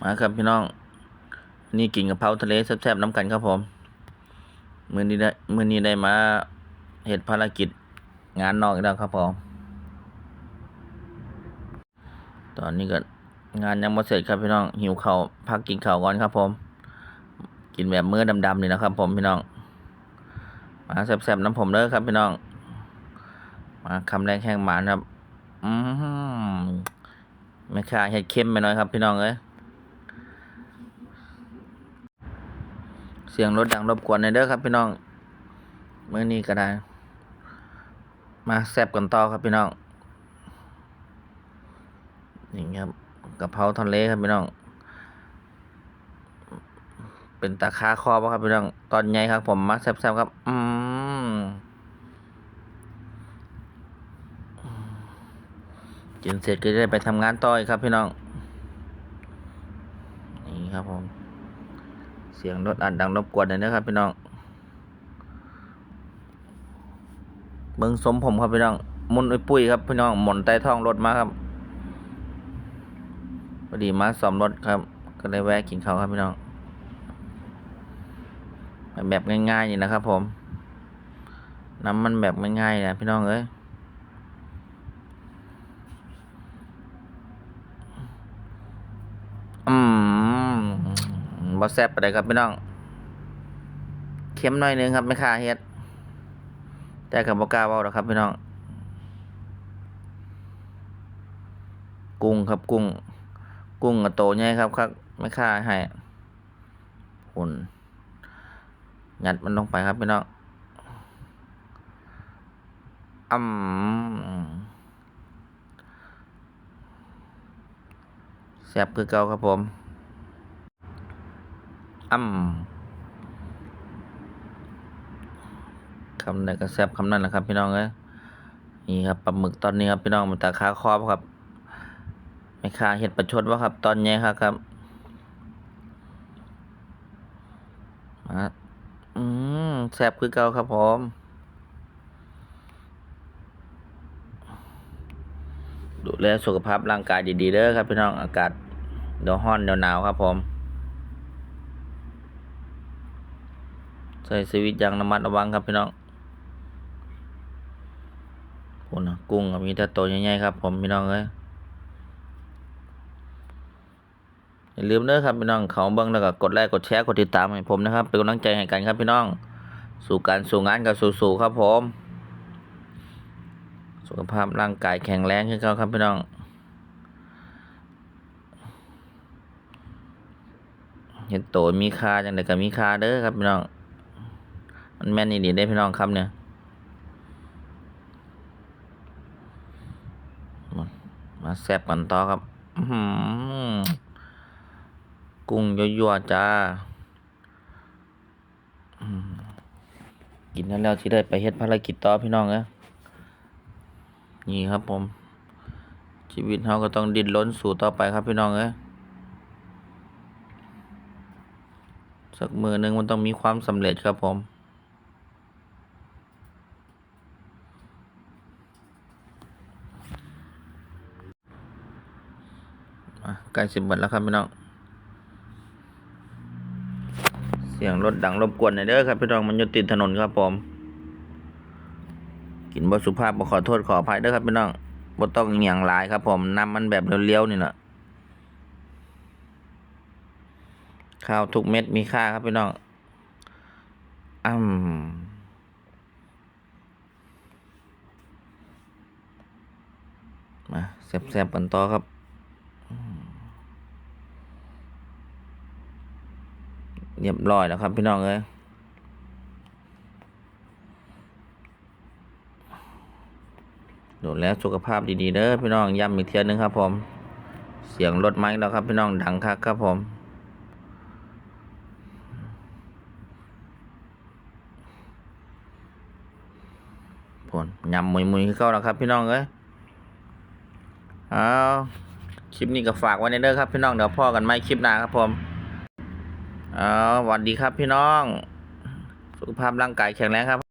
มาครับพี่น้อง นี่กินกะเพราทะเลแซ่บๆน้ำกันครับผมมื้อนี้ได้มื้อนี้ได้มาเฮ็ดภารกิจงานนอกอีกแล้วครับผมตอนนี้ก็งานยังบ่เสร็จครับพี่น้องหิวข้าวพักกินข้าวก่อนครับผม กินแบบเมื้อดำๆนี่นะครับ ผมพี่น้อง มาแซ่บๆน้ำผมเด้อครับพี่น้อง มาคำแรกแห้งหมานครับ อืมไม่ค่าเฮ็ดเค็มไปหน่อยครับพี่น้องเอ้ย สียงรถดังรบกวนในเด้อครับ พี่น้องเมื่อนี้ก็ได้ มาแซบกันต่อครับพี่น้องนี่ครับกะเพราทะเลครับพี่น้อง เป็นตาคาคอปะครับพี่น้องตอนใหญ่ครับ ผมมาแซบๆครับ อืมกินเสร็จก็ได้ไปทำงานต่ออีกครับพี่น้อง นี่ครับผม เสียงรถอัดดังรบกวนหน่อยนะครับพี่น้องเบิ้งสมผมครับพี่น้องมุนอุ้ยปุ้ยครับพี่น้องหมุนใต้ท้องรถมาครับพอดีมาซ่อมรถครับ ก็เลยแวะกินข้าวครับพี่น้องแบบง่ายๆนี่นะครับ ผมน้ำมันแบบง่ายๆนะพี่น้องเอ้ย อืม บอแซ่บไปเลยครับพี่น้องเค็มหน่อยนึงครับไม่ค่าเฮ็ด แต่กับบอกล้าเว้าหรอกครับพี่น้อง กุ้งครับกุ้ง กุ้งกับโตใหญ่ครับครับไม่ค่าให้หุ่นยัดมันลงไปครับพี่น้องอืมแซ่บคือเก่าครับผม อืมคำไหนก็แซบคำนั้นแหละครับ พี่น้องเอ้ยนี่ครับปลาหมึกตอนนี้ครับพี่น้องมันตาคาคอบครับ ไม่คาเห็ดประชดวะครับ ตอนนี้ครับครับมาอืมแซบคือเก่าครับผมดูแลสุขภาพร่างกายดีๆเด้อครับพี่น้องอากาศเดี๋ยวร้อนเดี๋ยวหนาวครับผม ใส่ชีวิตอย่างระมัดระวังครับพี่น้องโอ้นะกุ้งมีแต่ตัวใหญ่ๆครับ ผมพี่น้องเอ้ยอย่าลืมเด้อครับพี่น้องเขาเบิ้งแล้วก็กดไลค์กดแชร์กดติดตามให้ผมนะครับเป็นกำลังใจให้กันครับพี่น้อง สู่การสู่งานกับสู่ๆครับผม สุขภาพร่างกายแข็งแรงขึ้นเขาครับพี่น้องเห็นโตมีค่าจังไดก็มีค่าเด้อครับพี่น้อง มันแม่นอี่ดีได้พี่น้องครับเนี่ยมาแซ่บกันต่อครับกุ้งยั่วๆจ้ากินแล้วที่ได้ไปเฮ็ดภารกิจต่อพี่น้องเอ้นี่ครับผม ชีวิตเราก็ต้องดิ้นรนสู่ต่อไปครับพี่น้องเอ้สักมือหนึ่งมันต้องมีความสำเร็จครับผม อะ ใกล้สิบวันแล้วครับพี่น้อง เสียงรถดังรบกวนหน่อยเด้อครับพี่น้องมันอยู่ติดถนนครับผม กินบ่สุภาพขอโทษขออภัยเด้อครับพี่น้องบ่ต้องเหงี่ยงหลายครับผมน้ำมันแบบเลี้ยวๆนี่แหละข้าวทุกเม็ดมีค่าครับพี่น้องอ้ำมาแซ่บๆกันต่อครับ เรียบร้อยแล้วครับ พี่น้องเอ้ยดูแลสุขภาพดีๆเด้อพี่น้องย้ำอีกเทียหนึงครับ ผม เสียงรถไม้แล้วครับ พี่น้องดังคักครับผมผลยำมุยมุยๆเก่าแล้วครับ พี่น้องเอ้ยเอาคลิปนี้ก็ฝากไว้ในเด้อครับ พี่น้องเดี๋ยวพ่อกันไหมคลิปหน้าครับผม อ๋อาสวัสดีครับพี่น้อง สุขภาพร่างกายแข็งแรงครับ